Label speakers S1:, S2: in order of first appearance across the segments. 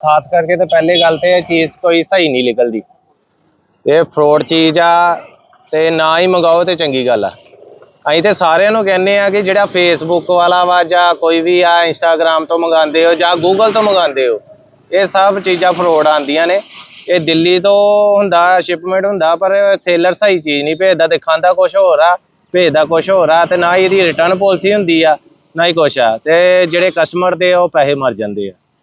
S1: ਖਾਸ ਕਰਕੇ ਤਾਂ ਪਹਿਲੀ ਗੱਲ ਤੇ ਇਹ ਚੀਜ਼ ਕੋਈ ਸਹੀ ਨਹੀਂ ਨਿਕਲਦੀ। ਇਹ ਫਰੋਡ ਚੀਜ਼ ਆ ਤੇ ਨਾ ਹੀ ਮੰਗਾਓ ਤੇ ਚੰਗੀ ਗੱਲ ਆ। ਅਸੀਂ ਤੇ ਸਾਰਿਆਂ ਨੂੰ ਕਹਿੰਦੇ ਆ ਕਿ ਜਿਹੜਾ ਫੇਸਬੁੱਕ ਵਾਲਾ ਵਾ ਜਾਂ ਕੋਈ ਵੀ ਆ ਇੰਸਟਾਗ੍ਰam ਤੋਂ ਮੰਗਾਉਂਦੇ ਹੋ ਜਾਂ ਗੂਗਲ ਤੋਂ ਮੰਗਾਉਂਦੇ ਹੋ, ਇਹ ਸਭ ਚੀਜ਼ਾਂ ਫਰੋਡ ਆਉਂਦੀਆਂ ਨੇ। ਇਹ ਦਿੱਲੀ ਤੋਂ ਹੁੰਦਾ ਸ਼ਿਪਮੈਂਟ ਹੁੰਦਾ, ਪਰ ਸੇਲਰ ਸਹੀ ਚੀਜ਼ ਨਹੀਂ ਭੇਜਦਾ ਦਿਖਾਉਂਦਾ ਕੁਝ ਹੋਰ ਆ, ਭੇਜਦਾ ਕੁਝ ਹੋਰ ਆ ਤੇ ਨਾ ਹੀ ਇਹਦੀ ਰਿਟਰਨ ਪਾਲਿਸੀ ਹੁੰਦੀ ਆ, ਨਾ ਹੀ ਕੁਛ ਆ। ਤੇ ਜਿਹੜੇ ਕਸਟਮਰ ਦੇ ਉਹ ਪੈਸੇ ਮਰ ਜਾਂਦੇ ਆ।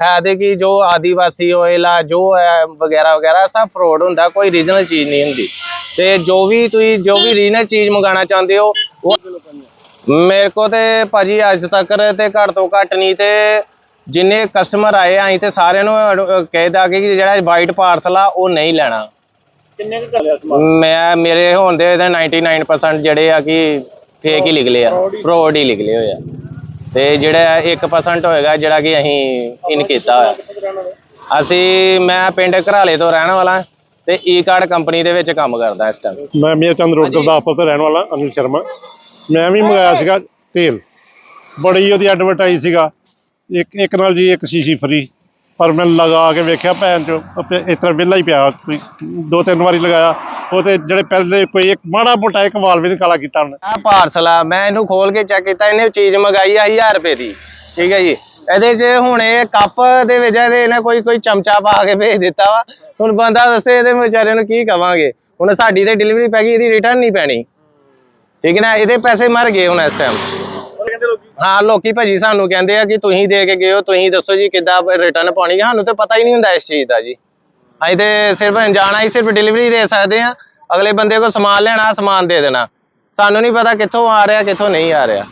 S1: ਤੇ ਕਿ ਜੋ ਆਦੀਵਾਸੀ ਆਇਲ ਆ ਜੋ ਹੈ ਵਗੈਰਾ ਵਗੈਰਾ ਸਭ ਫਰੋਡ ਹੁੰਦਾ ਕੋਈ ਰੀਜਨਲ ਚੀਜ਼ ਨਹੀਂ ਹੁੰਦੀ। ਤੇ ਜੋ ਵੀ ਤੁਸੀਂ ਜੋ ਵੀ ਰੀਜਨਲ ਚੀਜ਼ ਮੰਗਾਣਾ ਚਾਹੁੰਦੇ ਹੋ ਉਹ ਮੇਰੇ ਕੋ ਤੇ ਭਾਜੀ ਅੱਜ ਤੱਕ ਤੇ ਘੱਟ ਤੋਂ ਘੱਟ ਨਹੀਂ ਤੇ ਜਿੰਨੇ ਕਸਟਮਰ ਆਏ ਆ ਅਸੀਂ ਤੇ ਸਾਰਿਆਂ ਨੂੰ ਕਹਿਦਾ ਕਿ ਜਿਹੜਾ ਵਾਈਟ ਪਾਰਸਲ ਆ ਉਹ ਨਹੀਂ ਲੈਣਾ।
S2: ਕਿੰਨੇ ਕੁ ਚੱਲਿਆ ਸਮਾਨ?
S1: ਮੈਂ ਮੇਰੇ ਹੋਣ ਦੇ ਇਹਦੇ 99% ਜਿਹੜੇ ਆ ਕਿ ਫੇਕ ਹੀ ਨਿਕਲੇ ਆ। ਫਰੋਡ ਹੀ ਨਿਕਲੇ ਹੋਏ ਆ। ਤੇ ਜਿਹੜਾ 1% ਹੋਏਗਾ ਜਿਹੜਾ ਕਿ ਅਸੀਂ ਇਨ ਕੀਤਾ ਹੋਇਆ। ਅਸੀਂ ਮੈਂ ਪਿੰਡ ਘਰਾਲੇ ਤੋਂ ਰਹਿਣ ਵਾਲਾ ਤੇ ਈ ਕਾਰਡ ਕੰਪਨੀ ਦੇ ਵਿੱਚ ਕੰਮ ਕਰਦਾ ਇਸ ਟਾਈਮ
S2: ਮੈਂ ਮੇਰਚੰਦ ਰੋਡ ਗੁਰਦਾਸਪੁਰ ਤੋਂ ਰਹਿਣ ਵਾਲਾ ਅਨਿਲ ਸ਼ਰਮਾ। ਮੈਂ ਵੀ ਮੰਗਾਇਆ ਸੀਗਾ ਤੇਲ। ਬੜੀ ਉਹਦੀ ਐਡਵਰਟਾਈਜ਼ ਸੀਗਾ। ਇੱਕ ਇੱਕ ਨਾਲ ਜੀ ਇੱਕ ਸ਼ੀਸ਼ੀ ਫਰੀ ਪਰ ਮੈਂ ਲਗਾ ਕੇ ਵੇਖਿਆ ਭੈਣ ਚੋ ਇਸ ਤਰ੍ਹਾਂ ਵਿਹਲਾ ਹੀ ਪਿਆ। ਦੋ ਤਿੰਨ ਵਾਰੀ ਲਗਾਇਆ। ਉਹ ਜਿਹੜੇ ਪਹਿਲੇ ਕੋਈ ਇੱਕ ਮਾੜਾ ਮੋਟਾ ਇੱਕ ਵਾਲ ਵੀ ਨਹੀਂ ਕਾਲਾ ਕੀਤਾ ਉਹਨੇ।
S1: ਆ ਪਾਰਸਲ ਆ, ਮੈਂ ਇਹਨੂੰ ਖੋਲ ਕੇ ਚੈੱਕ ਕੀਤਾ, ਇਹਨੇ ਚੀਜ਼ ਮੰਗਾਈ ਆ 1000 ਰੁਪਏ ਦੀ, ਠੀਕ ਹੈ ਜੀ। ਇਹਦੇ 'ਚ ਹੁਣ ਇਹ ਕੱਪ ਦੇ ਵਿੱਚ ਇਹਦੇ ਇਹਨੇ ਕੋਈ ਕੋਈ ਚਮਚਾ ਪਾ ਕੇ ਭੇਜ ਦਿੱਤਾ ਵਾ। ਹੁਣ ਬੰਦਾ ਦੱਸੇ ਇਹਦੇ ਵਿਚਾਰੇ ਨੂੰ ਕੀ ਕਵਾਂਗੇ। ਹੁਣ ਸਾਡੀ ਤੇ ਡਿਲੀਵਰੀ ਪੈ ਗਈ, ਇਹਦੀ ਰਿਟਰਨ ਨਹੀਂ ਪੈਣੀ। ਠੀਕ ਹੈ ਨਾ, ਇਹਦੇ ਪੈਸੇ ਮਰ ਗਏ ਹੁਣ ਇਸ ਟਾਈਮ ਹਾਂ, ਲੋਕੀ ਭਾਜੀ ਸਾਨੂੰ ਕਹਿੰਦੇ ਆ ਕਿ ਤੁਸੀਂ ਦੇ ਕੇ ਗਏ ਹੋ, ਤੁਸੀਂ ਦੱਸੋ ਜੀ ਕਿੱਦਾਂ ਰਿਟਰਨ ਪਾਉਣੀ ਹੈ ਸਾਨੂੰ ਤੇ ਪਤਾ ਹੀ ਨਹੀਂ ਹੁੰਦਾ ਇਸ ਚੀਜ਼ ਦਾ ਜੀ। ਅਸੀਂ ਤੇ ਸਿਰਫ ਜਾਣਾ ਹੀ, ਸਿਰਫ ਡਿਲੀਵਰੀ ਦੇ ਸਕਦੇ ਆ ਅਗਲੇ ਬੰਦੇ ਕੋਲ ਸਮਾਨ ਲੈਣਾ, ਸਮਾਨ ਦੇ ਦੇਣਾ। ਸਾਨੂੰ ਨਹੀਂ ਪਤਾ ਕਿੱਥੋਂ ਆ ਰਿਹਾ, ਕਿੱਥੋਂ ਨਹੀਂ ਆ ਰਿਹਾ।